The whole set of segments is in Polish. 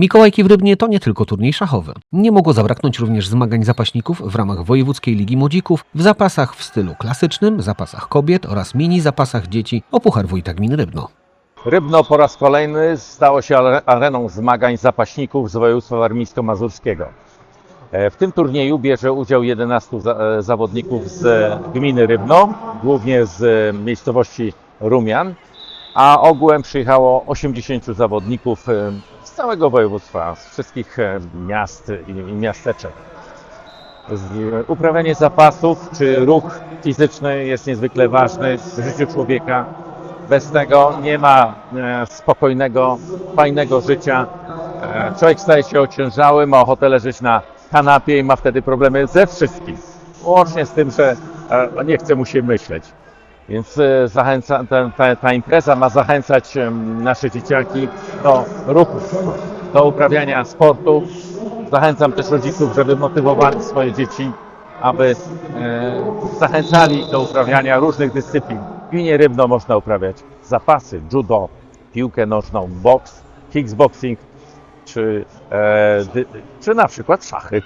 Mikołajki w Rybnie to nie tylko turniej szachowy. Nie mogło zabraknąć również zmagań zapaśników w ramach Wojewódzkiej Ligi Młodzików w zapasach w stylu klasycznym, zapasach kobiet oraz mini zapasach dzieci o Puchar Wójta Gminy Rybno. Rybno po raz kolejny stało się are- areną zmagań zapaśników z województwa warmińsko-mazurskiego. E, W tym turnieju bierze udział 11 za- e, zawodników z gminy Rybno, głównie z e, miejscowości Rumian, a ogółem przyjechało 80 zawodników z całego województwa, z wszystkich miast i miasteczek. Uprawianie zapasów czy ruch fizyczny jest niezwykle ważny w życiu człowieka. Bez tego nie ma e, spokojnego, fajnego życia. E, człowiek staje się ociężały, ma ochotę leżeć na kanapie i ma wtedy problemy ze wszystkim. Łącznie z tym, że e, nie chce mu się myśleć. Więc e, zachęca, ta, ta, ta impreza ma zachęcać em, nasze dzieciaki do ruchu, do uprawiania sportu. Zachęcam też rodziców, żeby motywowali swoje dzieci, aby e, zachęcali do uprawiania różnych dyscyplin. W gminie Rybno można uprawiać zapasy, judo, piłkę nożną, boks, kickboxing, czy, e, dy, czy na przykład szachy.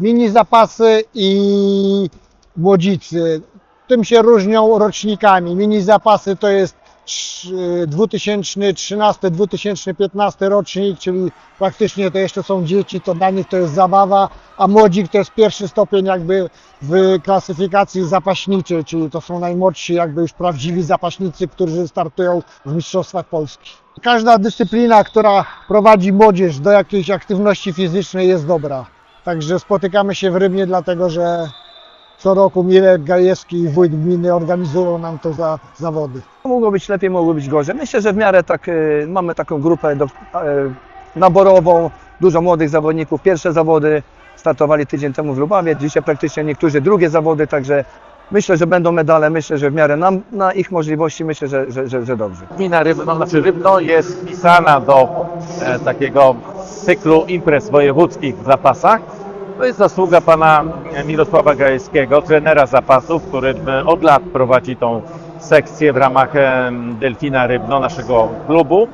mini zapasy i młodzicy. Tym się różnią rocznikami. Mini zapasy to jest trz- 2013-2015 rocznik, czyli praktycznie to jeszcze są dzieci, to dla nich to jest zabawa, a młodzik to jest pierwszy stopień jakby w klasyfikacji zapaśniczej, czyli to są najmłodsi jakby już prawdziwi zapaśnicy, którzy startują w Mistrzostwach Polski. Każda dyscyplina, która prowadzi młodzież do jakiejś aktywności fizycznej jest dobra. Także spotykamy się w Rybnie, dlatego że co roku Mirek Gajewski i wójt gminy organizują nam to za zawody. Mogło być lepiej, mogło być gorzej. Myślę, że w miarę tak, e, mamy taką grupę do, e, naborową, dużo młodych zawodników. Pierwsze zawody startowali tydzień temu w Lubawie, dzisiaj praktycznie niektórzy drugie zawody, także myślę, że będą medale, myślę, że w miarę nam, na ich możliwości, myślę, że, że, że, że dobrze. Gmina Rybno, znaczy Rybno jest wpisana do e, takiego cyklu imprez wojewódzkich w zapasach. To jest zasługa pana Mirosława Gajewskiego, trenera zapasów, który od lat prowadzi tą sekcję w ramach Delfina Rybno, naszego klubu.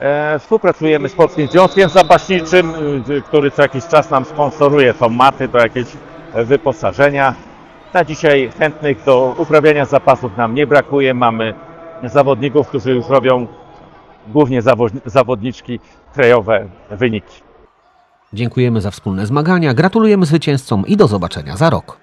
E, Współpracujemy z Polskim Związkiem Zapaśniczym, y, który co jakiś czas nam sponsoruje to maty, to jakieś wyposażenia. Na dzisiaj chętnych do uprawiania zapasów nam nie brakuje. Mamy zawodników, którzy już robią głównie zawo- zawodniczki krajowe wyniki. Dziękujemy za wspólne zmagania, gratulujemy zwycięzcom i do zobaczenia za rok.